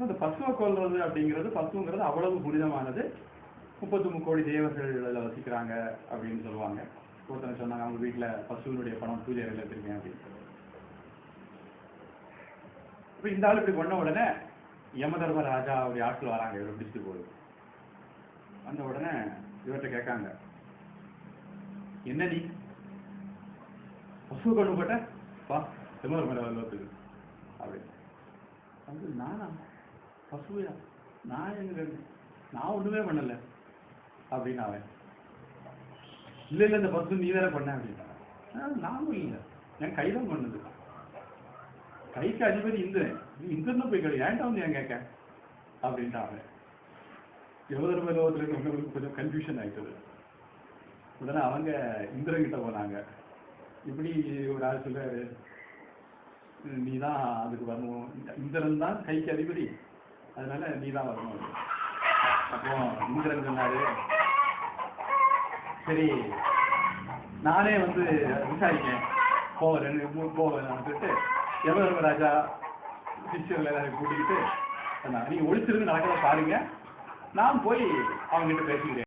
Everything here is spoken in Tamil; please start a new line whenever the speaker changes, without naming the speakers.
இந்த பசுவை கொள்வது அப்படிங்கிறது பசுங்கிறது அவ்வளவு புனிதமானது. முப்பத்தி முக்கோடி தேவர்கள் அதில் வசிக்கிறாங்க அப்படின்னு சொல்லுவாங்க. ஒருத்தனை சொன்னாங்க அவங்க வீட்டில் பசுவினுடைய பணம் பூஜை அறையில் வச்சிருக்கேன் அப்படின்னு இப்போ இந்த ஆள் இப்படி பண்ண உடனே யமதர்ம ராஜா அவருடைய ஆட்கள் வராங்க இவர் பிடிச்சிட்டு போகுது வந்த உடனே இவர்கிட்ட கேட்காங்க என்ன நீ? பசு கொண்டு போட்ட வா யமதர்ம அப்படின்னு. வந்து நானா? பசுவையா? நான் எங்க நான் ஒண்ணுமே பண்ணல. அப்படின்னு அவன் இல்ல இல்ல இந்த பசு நீ வேற பண்ண அப்படின்னா. நானும் இல்ல. என் கைதான் பண்ணுது. கைக்கு அதிபதி இந்திரன் நீ போய் கேள்வி ஏன்டா வந்து ஏன் கேட்க? அப்படின்ட்டு அவன் யோதர்ம லோகத்துல இருக்கவங்களுக்கு கொஞ்சம் கன்ஃபியூஷன் ஆயிட்டது. உடனே அவங்க இந்திரன் கிட்ட போனாங்க. இப்படி ஒரு ஆள் சொல்லுவாரு நீ தான் அதுக்கு வரணும். இந்திரன் தான் கைக்கு அதிபதி அதனால நீ தான் வரணும். அப்போ இந்திரன் சொன்னாரு சரி நானே வந்து விசாரிக்கேன் போவேன் ரெண்டு மூணு போவேன் சொல்லிட்டு எவ்வளவு ராஜா? சிஷ்யர்கள் எல்லாரும் கூட்டிக்கிட்டு நீங்க ஒழிச்சிருந்து நடக்கிறத பாருங்க. நான் போய் அவங்க கிட்ட பேசிக்கிறேன்.